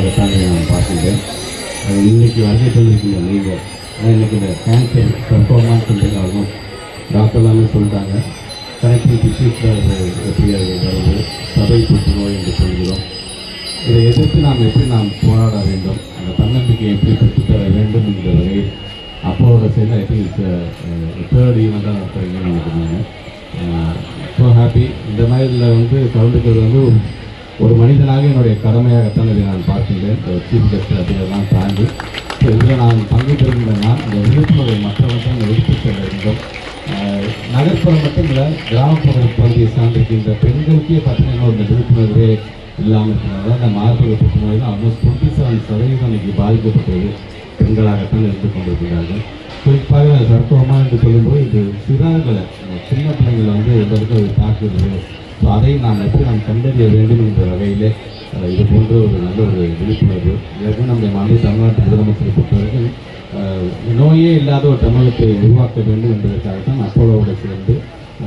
அதற்காக நான் பார்க்கின்றேன் அது இன்றைக்கு வருகை சொல்லியிருக்கீங்க நீங்கள் ஆனால் இன்றைக்கி இந்த கேன்சர் பெர்ஃபார்மன்ஸ் ஆகும். டாக்டர் எல்லாமே சொல்லிட்டாங்க. கனெக்டிங் டிசீஸில் எப்படி அது வருது? சபை புற்றுநோய் என்று சொல்கிறோம். இதை எதிர்த்து நாம் எப்படி நாம் போராட வேண்டும்? அந்த தன்னம்பிக்கையை எப்படி பெற்றுத்தர வேண்டும் என்ற வகையில் அப்போவோட சேர்ந்து ஐ திங்க் இட்ஸ் தேர்ட் ஈவெண்ட்டாக நடத்துறீங்கன்னு நினைக்கிறாங்க? ஸோ ஹாப்பி இந்த மாதிரில வந்து கலந்துக்கிறது வந்து ஒரு- மனிதனாக என்னுடைய கடமையாகத்தான் இதை நான் பார்க்கின்றேன். சீஃப் கெஸ்ட் அப்படிங்கிறதெல்லாம் தாண்டி ஸோ இதில் நான் பங்கு பெறுகின்றனா இந்த விழிப்புணர்வை மற்றவர்கள் எடுத்து செல்ல வேண்டும். நகர்ப்புறம் மட்டும் இல்லை கிராமப்புற பகுதியை சார்ந்திருக்கின்ற பெண்களுக்கே பார்த்தீங்கன்னா இந்த விழிப்புணர்வே இல்லாமல் இருக்கிறதா அந்த மார்பக புற்றுநோய் ஆல்மோஸ்ட் டுவெண்ட்டி செவன் சதவீதம் இன்னைக்கு பாதிக்கப்பட்டது பெண்களாகத்தான் இருந்து கொண்டிருக்கிறார்கள். குறிப்பாக சர்க்கோமா என்று சொல்லும்போது இது சிறார்களை சின்ன பிள்ளைங்களை வந்து எதற்கு தாக்குது ஸோ அதை நாம் எப்படி நாம் கண்டறிய வேண்டும் என்ற வகையிலே இது போன்ற ஒரு நல்ல ஒரு விழிப்புணர்வு ஏற்கனவே நம்முடைய மாநில தமிழ்நாட்டு முதலமைச்சரை பொறுத்தவரைக்கும் நோயே இல்லாத ஒரு தமிழகத்தை உருவாக்க வேண்டும் என்பதற்காகத்தான் அப்போலோவோட சேர்ந்து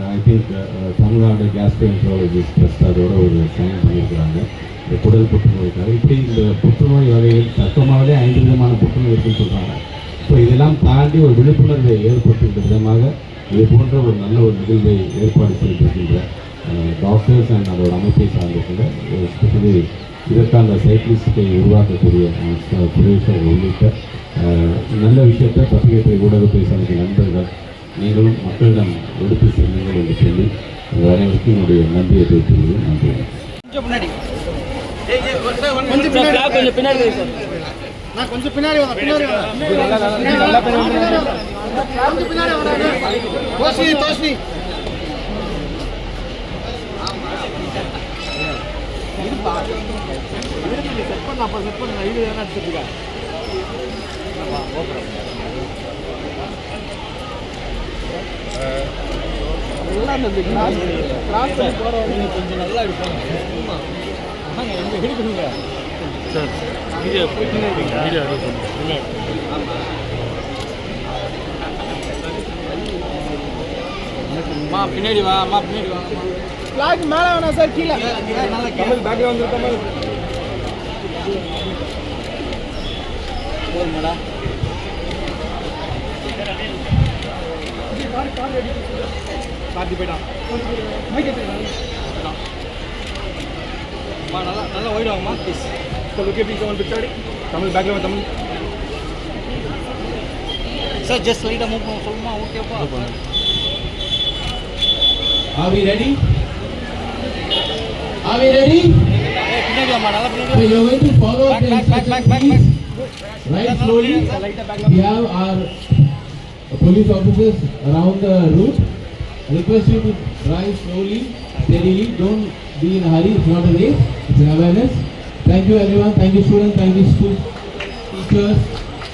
I think Tamil Nadu gastroenterologist trust அதோட ஒரு சைன் பண்ணியிருக்கிறாங்க. இந்த குடல் புற்றுநோய்க்காக. இப்படி இந்த புற்றுநோய் வகையில் தத்துவமாகவே ஐந்து விதமான புற்றுநோய் இருக்குன்னு சொல்கிறாங்க ஸோ இதெல்லாம் தாண்டி ஒரு விழிப்புணர்வை ஏற்படுத்துகின்ற விதமாக இது போன்ற ஒரு நல்ல ஒரு நிகழ்வை ஏற்பாடு செய்திருக்கின்ற டாக்டர்ஸ் அண்ட் அதோட அமைப்பை சார்ந்திருக்கின்ற எஸ்பெஷலி இதற்கான சைக்கிளிஸ்டை உருவாக்கக்கூடிய சுரேஷர் உள்ளிட்ட நல்ல விஷயத்தை பத்திரிகை ஊடகத்தை சார்ந்த நண்பர்கள் நீங்களும் மக்களிடம் எடுத்து செல்லுங்கள் என்று சொல்லி அனைவருக்கும் என்னுடைய நன்றியை தெரிவித்துள்ளது நன்றி. பின்னாடி. நான் பின்னாடி பின்னாடி கொஞ்சம் பின்னாடி வராங்க தோஷி தோஷி செட் பண்ண அப்ப செட் பண்ண இது எல்லாம் அந்த கிராஸ் கிராஸ் பண்ணி கொஞ்சம் நல்லா ஆமாங்க எடுக்கணுங்க சார் அம்மா பின்னாடி வா அம்மா பின்னாடி வா. ஃபிளாக் மேலே வேணாம் சார் கீழே. தமிழ் பேக்ரவுண்ட் தமிழ். போதுமாடா கார்த்தி போயிட்டான். நல்லா நல்லா ஓடிடுவாங்கம்மா ப்ளீஸ் இப்போ லுக்கே please one picture Tamil background Tamil. Sir just லைட்டாக மூவ் பண்ண சொல்லுமா? ஓகேப்பா Are we ready? Are we ready? So you are going to follow back, the instructions. Please Right slowly. We have our police officers around the route. Request you to drive slowly, steadily. Don't be in a hurry. It's not a race. It's an awareness. Thank you everyone. Thank you students. Thank you school teachers.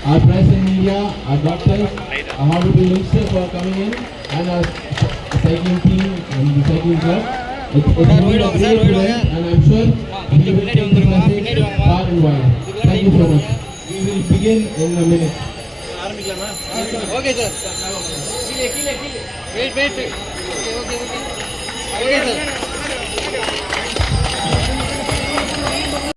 Our press and media, our doctors, our how to be for coming in, and our cycling team and the cycling club. Sir போயிடுவாங்க sir போயிடுவாங்க கொஞ்சம் பின்னாடி வந்துருங்க பின்னாடி வாங்க thank you so much we will begin in a minute ஆரம்பிக்கலாமா okay sir கீழே கீழே கீழே wait wait okay okay okay okay sir